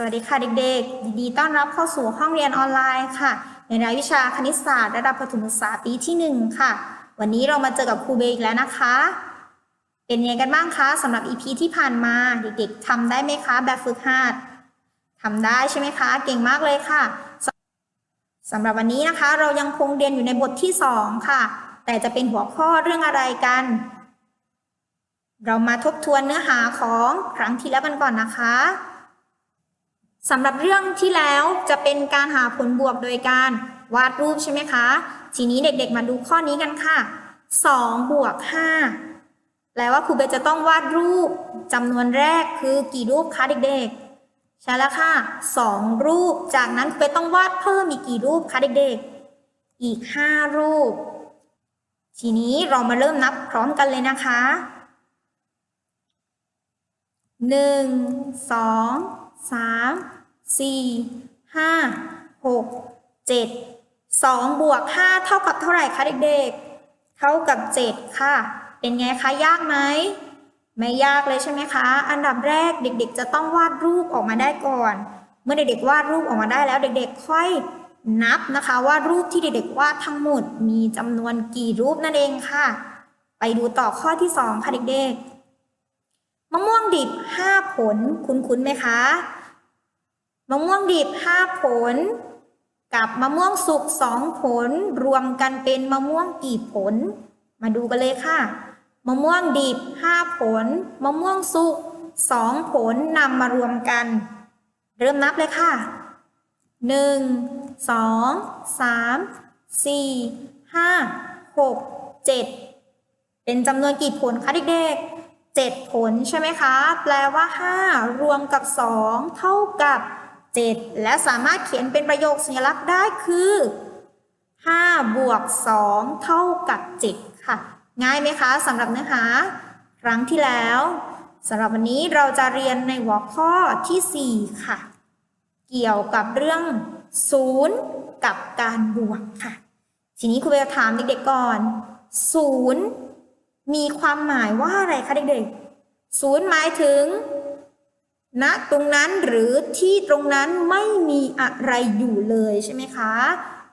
สวัสดีค่ะเด็กๆยินดีต้อนรับเข้าสู่ห้องเรียนออนไลน์ค่ะ ในรายวิชาคณิตศาสตร์ระดับประถมศึกษาปีที่ 1 ค่ะ วันนี้เรามาเจอกับครูเบย์อีกแล้วนะคะ เป็นยังไงกันบ้างคะสำหรับ EP ที่ผ่านมาเด็กๆทำได้ไหมคะแบบฝึกหัดทำได้ใช่ไหมคะ เก่งมากเลยค่ะสสำหรับวันนี้นะคะ เรายังคงเรียนอยู่ในบทที่ 2 ค่ะ แต่จะเป็นหัวข้อเรื่องอะไรกัน เรามาทบทวนเนื้อหาของครั้งที่แล้วกันก่อนนะคะ สำหรับเรื่องที่แล้วจะเป็นการหาผลบวกโดยการวาดรูปใช่ไหมคะ ทีนี้เด็กๆมาดูข้อนี้กันค่ะ2บวก5แปลว่าครูเบจะต้องวาดรูปจำนวนแรกคือกี่รูปคะเด็กๆ ใช่แล้วค่ะ 2 รูป จากนั้นครูเบต้องวาดเพิ่มอีกกี่รูปคะเด็กๆ อีก 5 รูป ทีนี้เรามาเริ่มนับพร้อมกันเลยนะคะหนึ่ง สามสี่ห้าหกเจ็ดสองบวกห้าเท่ากับเท่าไหร่คะเด็กๆ เท่ากับเจ็ดค่ะ เป็นไงคะยากไหม ไม่ยากเลยใช่ไหมคะ อันดับแรกเด็กๆ จะต้องวาดรูปออกมาได้ก่อน เมื่อเด็กๆ วาดรูปออกมาได้แล้ว เด็กๆ ค่อยนับนะคะว่ารูปที่เด็กๆวาดทั้งหมดมีจำนวนกี่รูปนั่นเองค่ะ ไปดูต่อข้อที่สองค่ะเด็กๆ มะม่วงดิบ 5 ผล คุ้นๆไหมคะ มะม่วงดิบ 5 ผล กับมะม่วงสุก 2 ผล รวมกันเป็นมะม่วงกี่ผล มาดูกันเลยค่ะ มะม่วงดิบ 5 ผล มะม่วงสุก 2 ผลนำมารวมกัน เริ่มนับเลยค่ะ 1 2 3 4 5 6 7 เป็นจำนวนกี่ผลคะเด็กๆ 7 ผลใช่ไหมคะ แปลว่า 5 รวมกับ 2 เท่ากับ 7 และสามารถเขียนเป็นประโยคสัญลักษณ์ได้คือ5บวก2เท่ากับ 7 ค่ะ ง่ายไหมคะสำหรับเนื้อหา ครั้งที่แล้วสำหรับวันนี้เราจะเรียนในหัวข้อทีสี่4 ค่ะ เกี่ยวกับเรื่อง 0 กับการบวกค่ะ ทีนี้ครูเบลถามเด็กๆก่อน 0 มีความหมายว่าอะไรคะเด็กๆ0หมายถึงณตรงนั้นหรือที่ตรงนั้นไม่มีอะไรอยู่เลยใช่ไหมคะ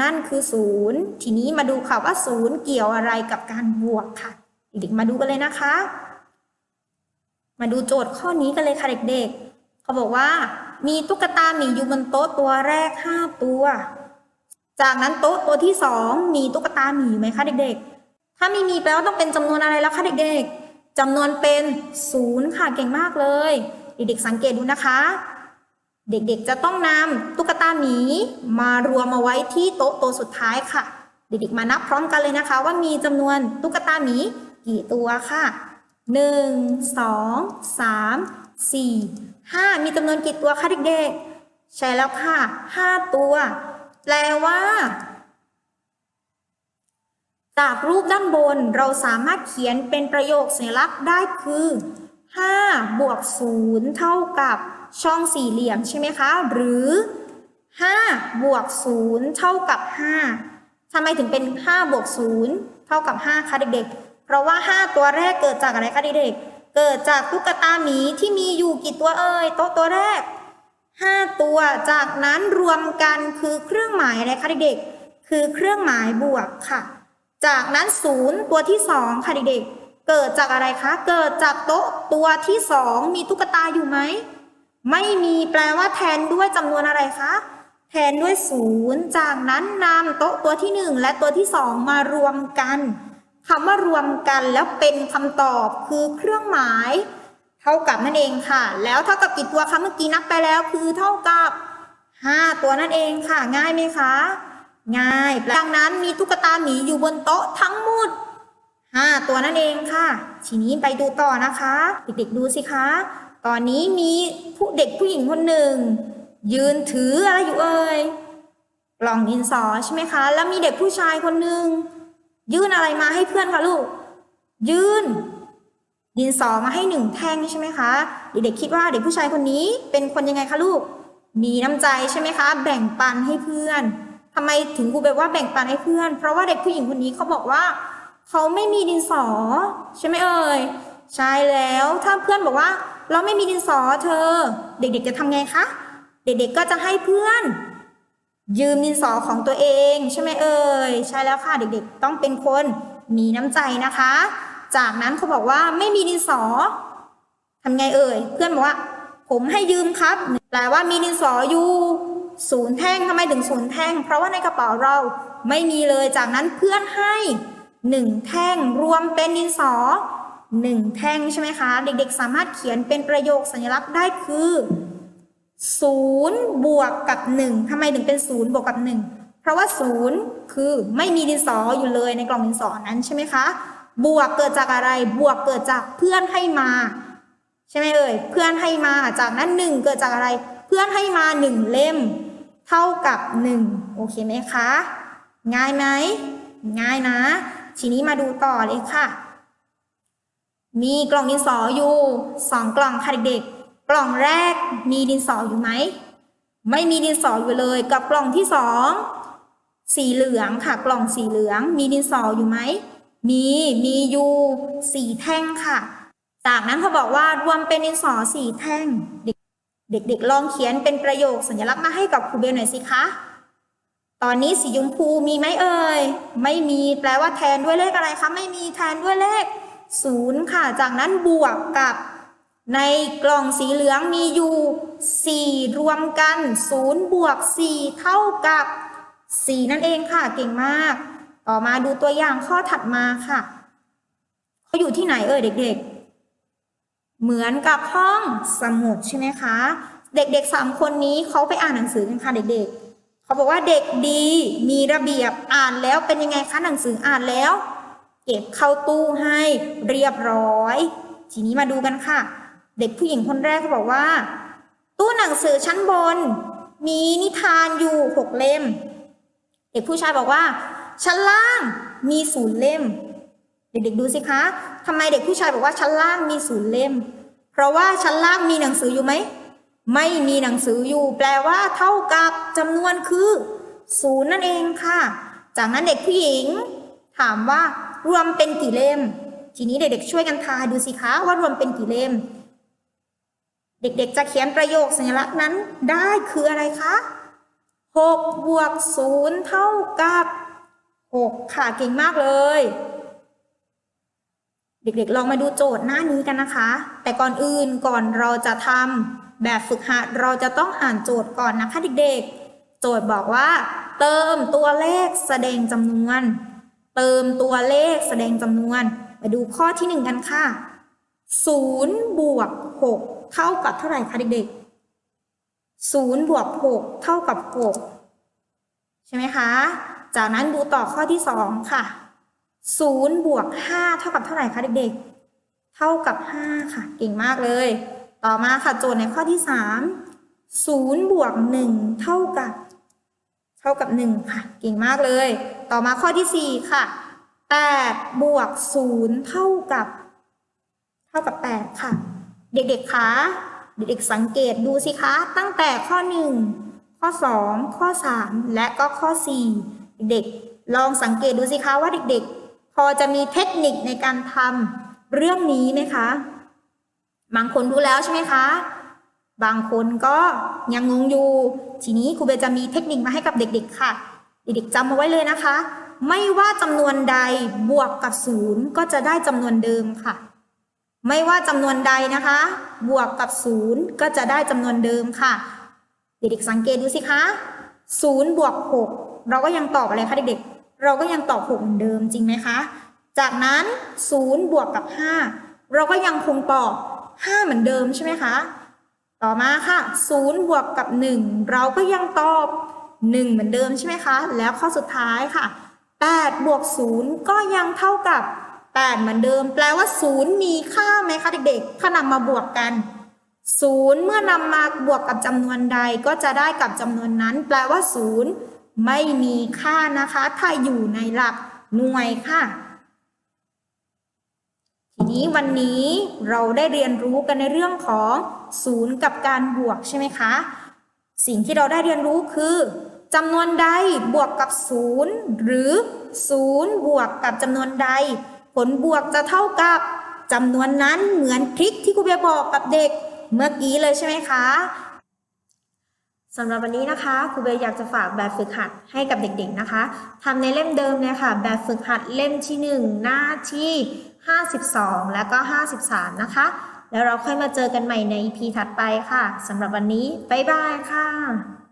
นั่นคือศูนย์ ทีนี้มาดูค่ะว่าศูนย์เกี่ยวอะไรกับการบวกค่ะ เด็กๆมาดูกันเลยนะคะ มาดูโจทย์ข้อนี้กันเลยค่ะเด็กๆ เขาบอกว่ามีตุ๊กตาหมีอยู่บนโต๊ะตัวแรก 5 ตัว จากนั้นโต๊ะตัวที่ 2 มีตุ๊กตาหมีอยู่ไหมคะเด็กๆ ถ้าไม่มีแปลว่าต้องเป็นจำนวนอะไรแล้วคะเด็กๆจำนวนเป็นศูนย์ค่ะเก่งมากเลย เด็กๆสังเกตดูนะคะ เด็กๆจะต้องนำตุ๊กตาหมีมารวมมาไว้ที่โต๊ะตัวสุดท้ายค่ะ เด็กๆมานับพร้อมกันเลยนะคะ ว่ามีจำนวนตุ๊กตาหมีกี่ตัวค่ะหนึ่งสองสามสี่ห้ามีจำนวนกี่ตัวคะเด็กๆ ใช่แล้วค่ะห้าตัว แปลว่า จากรูปด้านบนเราสามารถเขียนเป็นประโยคสัญลักษณ์ได้คือ5บวก0เท่ากับช่องสี่เหลี่ยมใช่ไหมคะ หรือ5บวก0เท่ากับ 5ทำไมถึงเป็น5บวก0เท่ากับ 5 คะเด็กๆ เพราะว่า 5 ตัวแรกเกิดจากอะไรคะเด็กๆ เกิดจากตุ๊กตาหมีที่มีอยู่กี่ตัวเอ่ยโต๊ะตัวแรก 5 ตัวจากนั้นรวมกันคือเครื่องหมายอะไรคะเด็กๆ คือเครื่องหมายบวกค่ะ จากนั้นศูนย์ตัวที่สองค่ะเด็กๆ เกิดจากอะไรคะ เกิดจากโต๊ะตัวที่สองมีตุ๊กตาอยู่ไหม ไม่มีแปลว่าแทนด้วยจำนวนอะไรคะ แทนด้วยศูนย์จากนั้นนำโต๊ะตัวที่หนึ่งและตัวที่สองมารวมกันคำว่ารวมกันแล้วเป็นคำตอบคือเครื่องหมาย เท่ากับนั่นเองค่ะ แล้วเท่ากับกี่ตัวคะเมื่อกี้นับไปแล้วคือเท่ากับ 5 ตัวนั่นเองค่ะ ง่ายไหมคะ ง่าย ดังนั้นมีตุ๊กตาหมีอยู่บนโต๊ะทั้งหมด5ตัวนั่นเองค่ะ ทีนี้ไปดูต่อนะคะ เด็กๆดูสิคะ ตอนนี้มีผู้เด็กผู้หญิงคนหนึ่ง ยืนถืออะไรอยู่เอ่ยกล่องดินสอใช่ไหมคะ แล้วมีเด็กผู้ชายคนหนึ่งยื่นอะไรมาให้เพื่อนคะลูก ยื่น ดินสอมาให้หนึ่งแท่งใช่ไหมคะเด็กๆคิดว่าเด็กผู้ชายคนนี้เป็นคนยังไงคะลูก มีน้ำใจใช่ไหมคะ แบ่งปันให้เพื่อน ทำไมถึงครูแบบว่าแบ่งปันให้เพื่อน เพราะว่าเด็กผู้หญิงคนนี้เขาบอกว่าเขาไม่มีดินสอ ใช่ไหมเอ่ยใช่แล้วถ้าเพื่อนบอกว่า เราไม่มีดินสอเธอ เด็กๆจะทำไงคะเด็กๆก็จะให้เพื่อน ยืมดินสอของตัวเองใช่ไหมเอ่ยใช่แล้วค่ะเด็กๆต้องเป็นคนมีน้ำใจนะคะ จากนั้นเขาบอกว่าไม่มีดินสอทำไงเอ่ยเพื่อนบอกว่า ผมให้ยืมครับแปลว่ามีดินสออยู่ ศูนย์แท่งทำไมถึงศูนย์แท่ง เพราะว่าในกระเป๋าเราไม่มีเลยจากนั้นเพื่อนให้หนึ่งแท่งรวมเป็นดินสอหนึ่งแท่งใช่ไหมคะ เด็กๆ สามารถเขียนเป็นประโยคสัญลักษณ์ได้คือศูนย์บวกกับหนึ่งทำไมถึงเป็นศูนย์บวกกับหนึ่งเพราะว่าศูนย์คือไม่มีดินสออยู่เลยในกล่องดินสอนั้นใช่ไหมคะ บวกเกิดจากอะไร บวกเกิดจากเพื่อนให้มา ใช่ไหมเอ่ย เพื่อนให้มา จากนั้นหนึ่งเกิดจากอะไร เพื่อนให้มาหนึ่งเล่ม เท่ากับหนึ่งโอเคไหมคะ ง่ายไหม ง่ายนะ ทีนี้มาดูต่อเลยค่ะ มีกล่องดินสออยู่สองกล่องค่ะเด็กๆ กล่องแรกมีดินสออยู่ไหม ไม่มีดินสออยู่เลย กับกล่องที่สองสีเหลืองค่ะ กล่องสีเหลือง มีดินสออยู่ไหม มี มีอยู่สีแท่งค่ะ จากนั้นเขาบอกว่ารวมเป็นดินสอสีแท่งเด็ก เด็กๆ ลองเขียนเป็นประโยคสัญลักษณ์มาให้กับครูเบลหน่อยสิคะ ตอนนี้สีชมพูมีไหมเอ่ย ไม่มีแปลว่าแทนด้วยเลขอะไรคะ ไม่มีแทนด้วยเลขศูนย์ค่ะ จากนั้นบวกกับ ในกล่องสีเหลืองมีอยู่ 4 รวมกัน0บวก4เท่ากับ 4 นั่นเองค่ะ เก่งมาก ต่อมาดูตัวอย่างข้อถัดมาค่ะ เขาอยู่ที่ไหนเอ่ยเด็ก ๆ เหมือนกับห้องสมุดใช่ไหมคะ เด็กๆสามคนนี้เขาไปอ่านหนังสือกันค่ะเด็กๆเขาบอกว่าเด็กดีมีระเบียบอ่านแล้วเป็นยังไงคะหนังสืออ่านแล้ว เก็บเข้าตู้ให้เรียบร้อย ทีนี้มาดูกันค่ะ เด็กผู้หญิงคนแรกเขาบอกว่า ตู้หนังสือชั้นบน มีนิทานอยู่หกเล่ม เด็กผู้ชายบอกว่า ชั้นล่างมีศูนย์เล่ม เด็กๆดูสิคะทำไมเด็กผู้ชายบอกว่าชั้นล่างมีศูนย์เล่ม เพราะว่าชั้นล่างมีหนังสืออยู่ไหม ไม่มีหนังสืออยู่ แปลว่าเท่ากับจำนวนคือศูนย์นั่นเองค่ะ จากนั้นเด็กผู้หญิง ถามว่ารวมเป็นกี่เล่ม ทีนี้เด็กๆช่วยกันทายดูสิคะว่ารวมเป็นกี่เล่ม เด็กๆจะเขียนประโยคสัญลักษณ์นั้นได้คืออะไรคะ6บวก0เท่ากับ 6 ค่ะเก่งมากเลย เด็กๆ ลองมาดูโจทย์หน้านี้กันนะคะ แต่ก่อนอื่นก่อนเราจะทำแบบฝึกหัดเราจะต้องอ่านโจทย์ก่อนนะคะเด็กๆ โจทย์บอกว่า เติมตัวเลขแสดงจำนวน เติมตัวเลขแสดงจำนวน มาดูข้อที่หนึ่งกันค่ะ0บวก6เท่ากับเท่าไหร่คะเด็กๆ0บวก6เท่ากับ6ใช่ไหมคะ จากนั้นดูต่อข้อที่สองค่ะ ศูนย์บวกห้าเท่ากับเท่าไหร่คะเด็กๆ เท่ากับห้าค่ะ เก่งมากเลย ต่อมาค่ะโจทย์ในข้อที่สามศูนย์บวกหนึ่งเท่ากับ เท่ากับหนึ่งค่ะ เก่งมากเลย ต่อมาข้อที่สี่ค่ะแปดบวกศูนย์เท่ากับ เท่ากับแปดค่ะ เด็กๆคะเด็กๆสังเกตดูสิคะ ตั้งแต่ข้อหนึ่งข้อสองข้อสามและก็ข้อสี่เด็กๆลองสังเกตดูสิคะว่าเด็กๆ พอจะมีเทคนิคในการทำเรื่องนี้ไหมคะ บางคนรู้แล้วใช่ไหมคะ บางคนก็ยังงงอยู่ ทีนี้ครูเบจะมีเทคนิคมาให้กับเด็ก ๆ ค่ะ เด็กๆจำเอาไว้เลยนะคะ ไม่ว่าจำนวนใดบวกกับศูนย์ก็จะได้จำนวนเดิมค่ะ ไม่ว่าจำนวนใดนะคะ บวกกับศูนย์ก็จะได้จำนวนเดิมค่ะ เด็กๆสังเกตดูสิคะศูนย์บวกหกเราก็ยังตอบอะไรคะเด็กๆ เราก็ยังตอบหกเหมือนเดิมจริงไหมคะ จากนั้นศูนย์บวกกับห้าเราก็ยังคงตอบห้าเหมือนเดิมใช่ไหมคะ ต่อมาค่ะศูนย์บวกกับหนึ่งเราก็ยังตอบหนึ่งเหมือนเดิมใช่ไหมคะ แล้วข้อสุดท้ายค่ะแปดบวกศูนย์ก็ยังเท่ากับแปดเหมือนเดิม แปลว่าศูนย์มีค่าไหมคะเด็กๆ ถ้านำมาบวกกันศูนย์เมื่อนำมาบวกกับจำนวนใดก็จะได้กับจำนวนนั้น แปลว่าศูนย์ ไม่มีค่านะคะ ถ้าอยู่ในหลักหน่วยค่ะ ทีนี้วันนี้เราได้เรียนรู้กันในเรื่องของศูนย์กับการบวกใช่ไหมคะ สิ่งที่เราได้เรียนรู้คือจำนวนใดบวกกับศูนย์หรือศูนย์บวกกับจำนวนใด ผลบวกจะเท่ากับจำนวนนั้นเหมือนทริคที่ครูเบียบอกกับเด็กเมื่อกี้เลยใช่ไหมคะ สำหรับวันนี้นะคะครูเบลอยากจะฝากแบบฝึกหัดให้กับเด็กๆนะคะทำในเล่มเดิมเลยค่ะ แบบฝึกหัดเล่มที่ 1 หน้าที่ 52 แล้วก็ 53 นะคะ แล้วเราค่อยมาเจอกันใหม่ใน EP ถัดไปค่ะสำหรับวันนี้ บ๊ายบายค่ะ